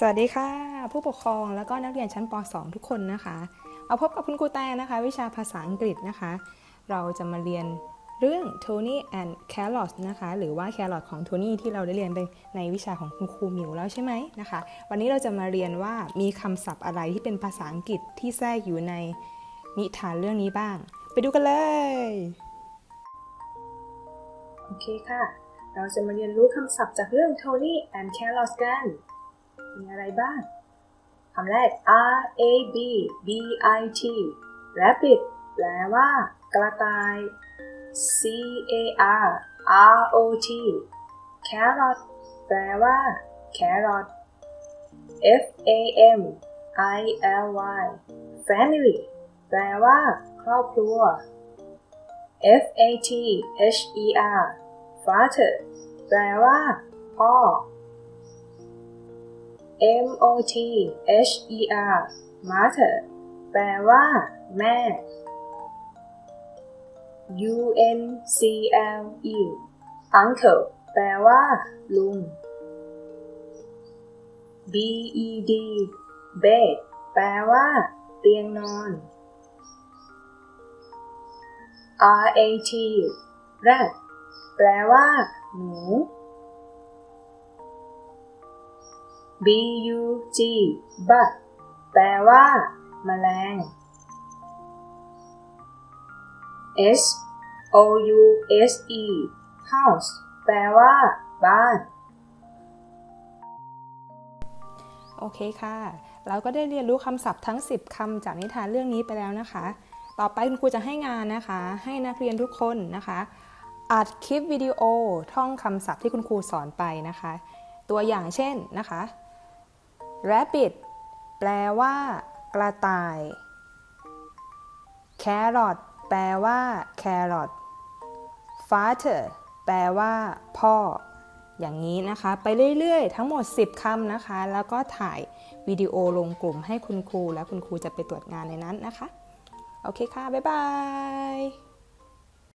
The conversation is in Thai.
สวัสดีค่ะ ผู้ปกครองแล้วก็นักเรียนชั้นป .2 ทุกคนนะคะ เอาพบกับคุณครูแตนะคะ วิชาภาษาอังกฤษนะคะ เราจะมาเรียนเรื่อง Tony and Carrot นะคะ หรือว่า Carrot ของ Tony ที่เราได้เรียนไปในวิชาของคุณครูหมิวแล้วใช่ไหมนะคะ วันนี้เราจะมาเรียนว่ามีคำศัพท์อะไรที่เป็นภาษาอังกฤษที่แทรกอยู่ในนิทานเรื่องนี้บ้าง ไปดูกันเลยโอเคค่ะ เราจะมาเรียนรู้คำศัพท์จากเรื่อง Tony and Carrot กัน มีอะไรบ้างคำแรก R A B B I T rabbit แปลว่า กระต่าย C A R R O T carrot แปลว่า carrot F A M I L Y family แปลว่า ครอบครัว F A T H E R father แปลว่า พ่อ M O T H E R mother แปลว่า แม่ U N C L E uncle แปลว่า ลุง B E D bed แปลว่า เตียงนอน R A T rat แปลว่า หนู B U G bug แปลว่าแมลง S O U S E house แปลว่า บ้าน โอเคค่ะ เราก็ได้เรียนรู้คำศัพท์ทั้ง 10คำจากนิทานเรื่องนี้ไปแล้วนะคะ ต่อไปคุณครูจะให้งานนะคะ ให้นักเรียนทุกคนนะคะอัดคลิปวิดีโอท่องคำศัพท์ที่คุณครูสอนไปนะคะ ตัวอย่างเช่นนะคะ rabbit แปลว่า กระต่าย carrot แปลว่า carrot father แปลว่า พ่อ อย่างนี้นะคะ ไปเรื่อยๆ ทั้งหมด 10คำนะคะ แล้วก็ถ่ายวิดีโอลงกลุ่มให้คุณครู และคุณครูจะไปตรวจงานในนั้นนะคะ โอเคค่ะ บ๊ายบาย